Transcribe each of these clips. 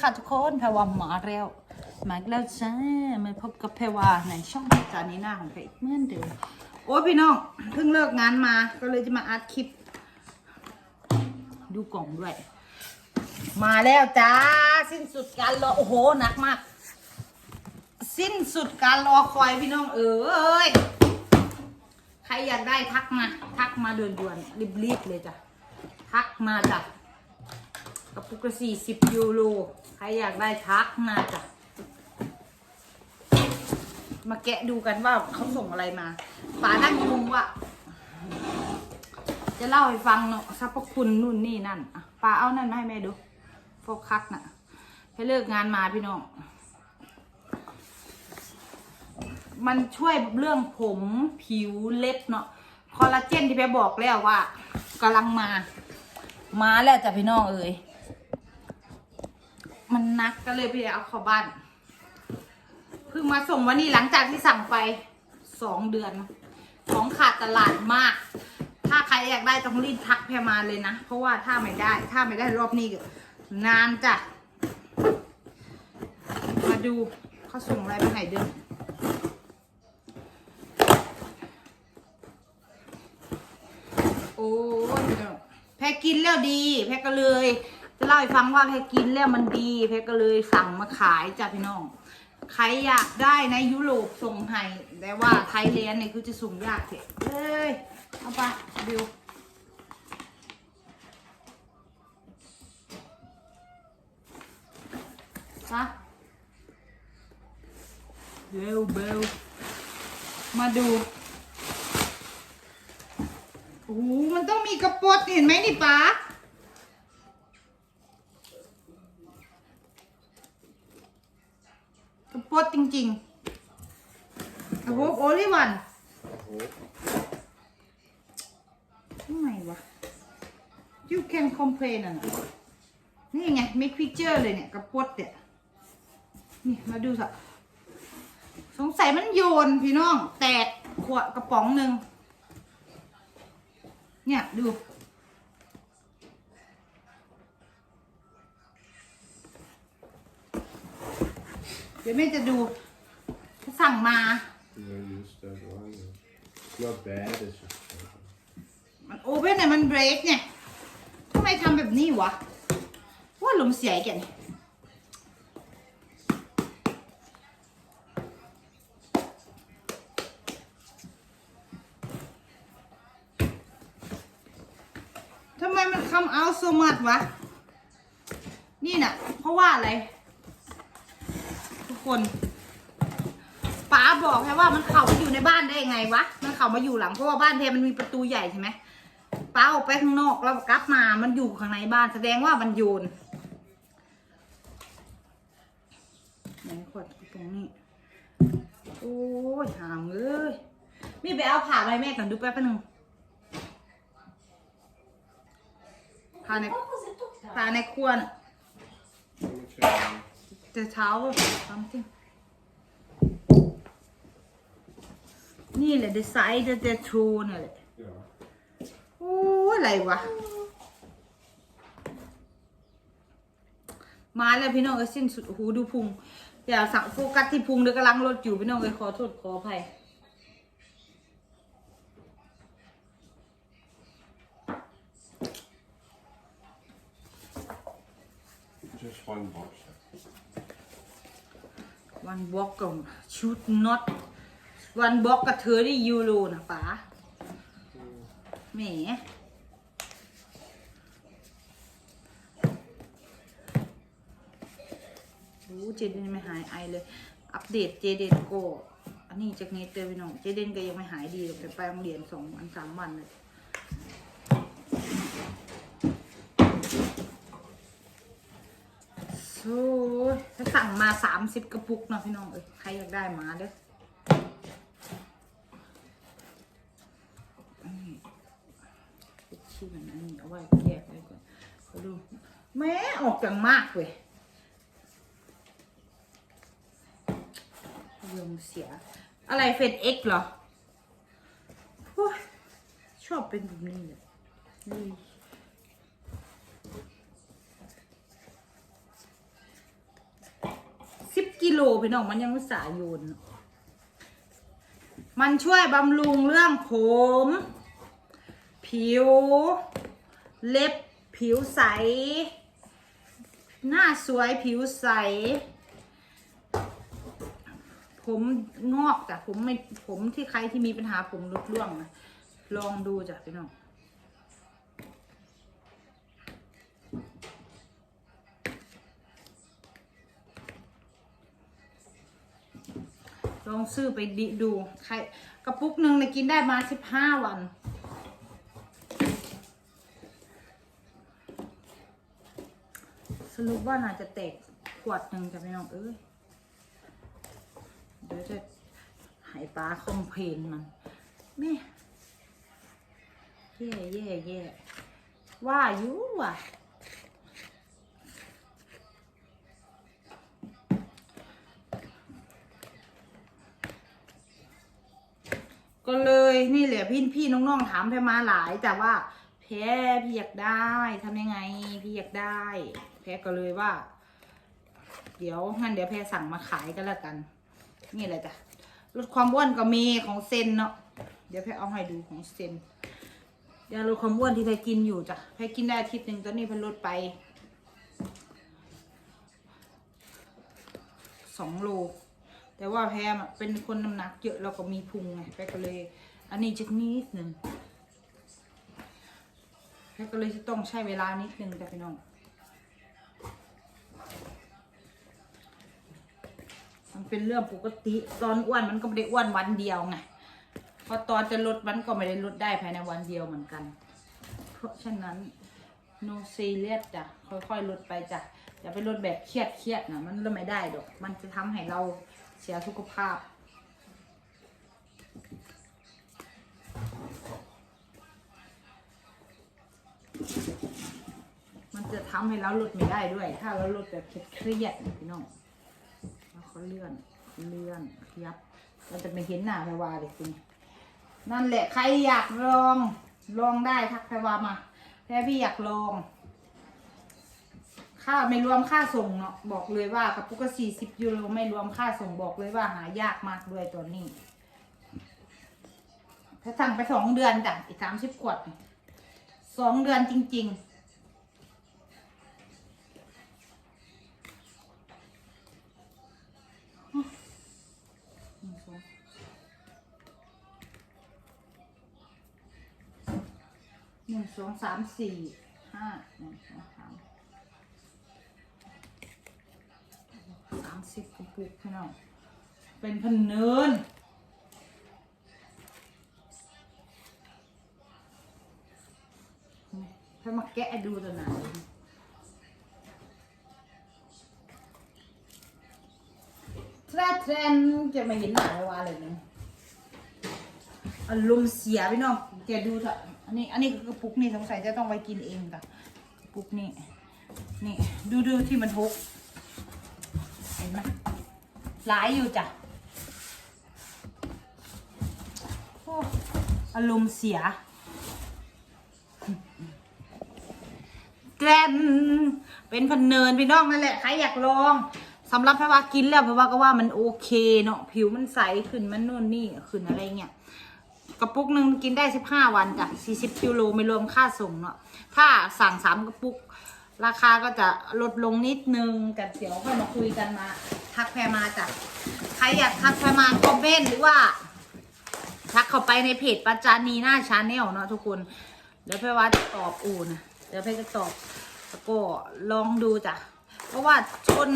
ค่ะทุกคนแพรวามาแล้วมาแล้วจ้ามาพบกับแพรวาในช่องจานีหน้าของแพรอีกเหมื่อนเดิมโอ้ยพี่น้องเพิ่งเลิกงานมาก็เลยจะมาอัดคลิป ดูกล่องด้วย มาแล้วจ้า สิ้นสุดการรอโอ้โหหนักมาก สิ้นสุดการรอคอยพี่น้องเอ้ยใครอยากได้ทักมา ทักมาด่วนๆรีบๆเลยจ้ะทักมาจ้ะ ระปุกละสี่สิบยูโรใครอยากได้ทักมาจ้ะมาแกะดูกันว่าเขาส่งอะไรมาป๋านั่งงงว่าจะเล่าให้ฟังเนาะสรรพคุณนู่นนี่นั่นอะป๋าเอานั่นมาให้แม่ดูโฟกัสน่ะให้เลิกงานมาพี่น้องมันช่วยเรื่องผมผิวเล็บเนาะคอลลาเจนที่แพบอกแล้วว่ากำลังมา มาแล้วจ้ะพี่น้องเอ๋ย มันนักก็เลยไปเอาเข้าบ้าน เพิ่งมาส่งวันนี้หลังจากที่สั่งไปสองเดือน ของขาดตลาดมาก ถ้าใครอยากได้ต้องรีบทักแพรมาเลยนะ เพราะว่าถ้าไม่ได้ ถ้าไม่ได้รอบนี้นานจ้ะ มาดูเขาส่งอะไรมาให้เดิมโอ้ยแพรกินแล้วดี แพรก็เลย จะเล่าให้ฟังว่าแพรกินแล้วมันดีแพก็เลยสั่งมาขายจ้ะพี่น้อง ใครอยากได้ในยุโรปส่งให้แต่ว่าไทยแลนด์เนี่ยคือจะส่งยากเถอะเอ้ยเอาไปบิวฮะเบลเบลมาดูโอ้โหมันต้องมีกระปดเห็นไหมนี่ป๊า กระปด จริงๆกระปดโอลิวันทำไมวะ you can complain อะนะนี่ไง make picture เลยเนี่ยกระปดเนี่ย นี่มาดูสิสงสัยมันโยนพี่น้อง แตกขวดกระป๋องหนึ่ง เนี่ย ดูเดี๋ยวแม่จะดูเขา สั่งมา Yeah, just that one. It's not bad, it's just trouble. มันโอเว่นเนี่ยมันเบรกเนี่ยทำไมทำแบบนี้วะ ว่าลมเสียอีกแกนี่ทำไมมันคำเอาโซมัดวะ นี่น่ะ เพราะว่าอะไร ทุกคนป๋า บอกแค่ว่ามันเข้ามาอยู่ในบ้านได้ยังไงวะ มันเข้ามาอยู่หลังเพราะว่าบ้านเทมันมีประตูใหญ่ใช่ไหมป๋าออกไปข้างนอกแล้วกลับมา มันอยู่ข้างในบ้านแสดงว่ามันโยนไหนขวดตรงนี้ โอ้ยหามเอ้ยมีไปเอาผ่าไปแม่ก่อนดูแป๊บนึงผ่าในผ่าในครัวน่ะเช้าทำจริง นี่แหละ the side that the true นี่นแหละ Yeah. โอ้ยอะไรวะ มาแล้วพี่น้องเอ้ยสิ้นสุดโอ้โหดูพุงอย่าสั่งโฟกัสที่พุงเดี๋ยวกำลังรถอยู่พี่น้องเอ้ยขอโทษขออภัย Just one box. วันบล็อกกับชุดน็อต วันบล็อกกับเธอได้ยูโรนะป๋าแหมโอ้เจเดนไม่หายไอเลย อัปเดตเจเดนโก อันนี้จากนี้เตอพี่น้องเจเดนก็ยังไม่หายดีแต่ไปโรงเรียนสองวันสามวันเลยโอ้ยถ้าสั่งมาสามสิบกระปุกนะพี่น้องเอ้ยใครอยากได้มาเด้อ ชื่อมันอันนี้เอาไว้แยกไว้ก่อนขอดูแม่ออกจังมากเว้ยลมเสีย อะไรเฟดเอ็กเหรอชอบเป็นแบบนี้เลยนี่กิโลพี่น้องมันยังไม่สายโยน มันช่วยบำรุงเรื่องผม ผิว เล็บผิวใส หน้าสวยผิวใส ผมงอกจ้ะผมไม่ผมที่ใครที่มีปัญหาผมรุดร่วงนะลองดูจ้ะพี่น้องลองซื้อไปดิดูใครกระปุกหนึ่งเนี่ยกินได้มาสิบห้าวัน สรุปว่าน่าจะแตกขวดหนึ่งจะไม่น้องเอ้ยเดี๋ยวจะหายปลาคอมเพนมันแม่แย่แย่แย่ว่าอยู่ว่ะก็เลยนี่แหละพี่พี่น้องๆถามแพรมาหลายแต่ว่าแพ้พี่อยากได้ทำยังไงพี่อยากได้ แพ้ก็เลยว่า เดี๋ยวงั้นเดี๋ยวแพรสั่งมาขายกันแล้วกัน นี่แหละจ้ะลดความอ้วนก็มีของเซนเนาะเดี๋ยวแพรเอาให้ดูของเซนยาลดความอ้วนที่แพรกินอยู่จ้ะแพรกินได้อาทิตย์หนึ่งตอนนี้แพรลดไปสองโลแต่ว่าแพรอะเป็นคนน้ำหนักเยอะแล้วก็มีพุงไงแพรก็เลย อันนี้จะนิดหนึ่งแพรก็เลยจะต้องใช้เวลานิดนึงแต่พี่น้อง มัน เป็นเรื่องปกติตอนอ้วนมันก็ไม่ได้อ้วนวันเดียวไงพอตอนจะลดมันก็ไม่ได้ลดได้ภายในวันเดียวเหมือนกัน เพราะฉะนั้น no serious จ้ะค่อยๆลดไปจ้ะอย่าไปลดแบบเครียดเครียดๆนะมันลดไม่ได้ดอก มันจะทำให้เราเสียสุขภาพมันจะทำให้เราลดไม่ได้ด้วย ถ้าเราลดแบบเครียดๆพี่น้อง ก็เลื่อนเลื่อนยับเราจะไม่เห็นหน้าแพรวาเลยคุณนั่นแหละใครอยากลองลองได้ทักแพรวามาแพรพี่อยากลองค่าไม่รวมค่าส่งเนาะบอกเลยว่ากระปุกก็สี่สิบยูโรไม่รวมค่าส่งบอกเลยว่าหายากมากด้วยตัวนี้ ถ้าสั่งไปสองเดือนจ้ะอีกสามสิบขวดสองเดือนจริง ๆ สองสามสี่ห้าหนึ่งสองสามสามสิบกระปุกพี่น้องเป็นพันเนินให้มาแกะดูตัวไหนแทรแทรนจะมาเห็นหน้าเลยว่าอะไรเนี่ยอารมณ์เสียพี่น้องแกดูเถอะ อันนี้ อันนี้กระปุกนี่สงสัยจะต้องไปกินเองค่ะกระปุกนี่นี่ดูดูที่มันทกเห็นไหมหลายอยู่จ้ะโอ้อารมณ์เสียแกรนเป็นพันเนินพี่น้องนั่นแหละใครอยากลองสำหรับแพรว่ากินแล้วแพรว่าก็ว่ามันโอเคเนาะผิวมันใสขึ้นมันนู่นนี่ขึ้นอะไรเงี้ย กระปุกหนึ่งกินได้สิบห้าวันจ้ะสี่สิบกิโลไม่รวมค่าส่งเนาะถ้าสั่งสามกระปุก ราคาก็จะลดลงนิดนึงกันเดี๋ยวค่อยมาคุยกันมา ทักแพรมาจ้ะใครอยากทักแพรมาคอมเมนต์หรือว่า ทักเข้าไปในเพจปัจจานีหน้าชาแนลเนาะทุกคนเดี๋ยวแพรว่าจะตอบอูนะเดี๋ยวแพรจะตอบแล้วก็ลองดูจ้ะเพราะว่าชน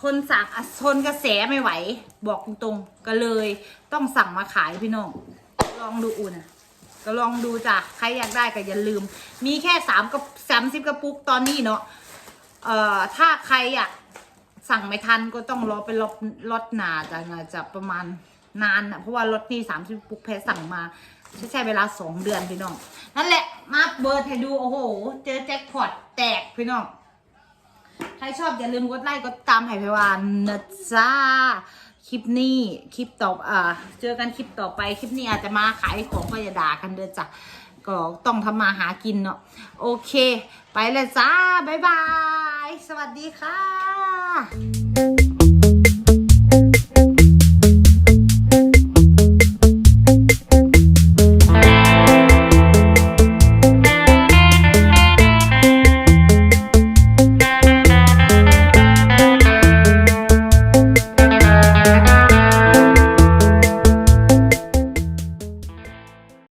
ทนสั่งทนกระแสไม่ไหว บอกตรงๆก็เลย ต้องสั่งมาขายพี่น้อง ลองดูอุ่นอะก็ลองดูจ้ะใครอยากได้ก็อย่าลืม มีแค่สามกับสามสิบกระปุกตอนนี้เนาะเอ่อถ้าใครอยากสั่งไม่ทันก็ต้องรอเป็นรถรถหนาจะน่าจะประมาณนานนะเพราะว่ารถนี่สามสิบปุกแพ้สั่งมาใช้ใช้เวลาสองเดือนพี่น้อง นั่นแหละมาเบิร์ดให้ดูโอ้โห เจอแจ็คพอตแตกพี่น้อง ใครชอบอย่าลืมกดไลค์กดตามให้พี่วานนะจ้าคลิปนี้คลิปต่อเอ่อเจอกันคลิปต่อไปคลิปนี้อาจจะมาขายของก็อย่าด่ากันเด้อจ้ะก็ต้องทำมาหากินเนาะโอเค ไปเลยจ้าบ๊ายบาย สวัสดีค่ะ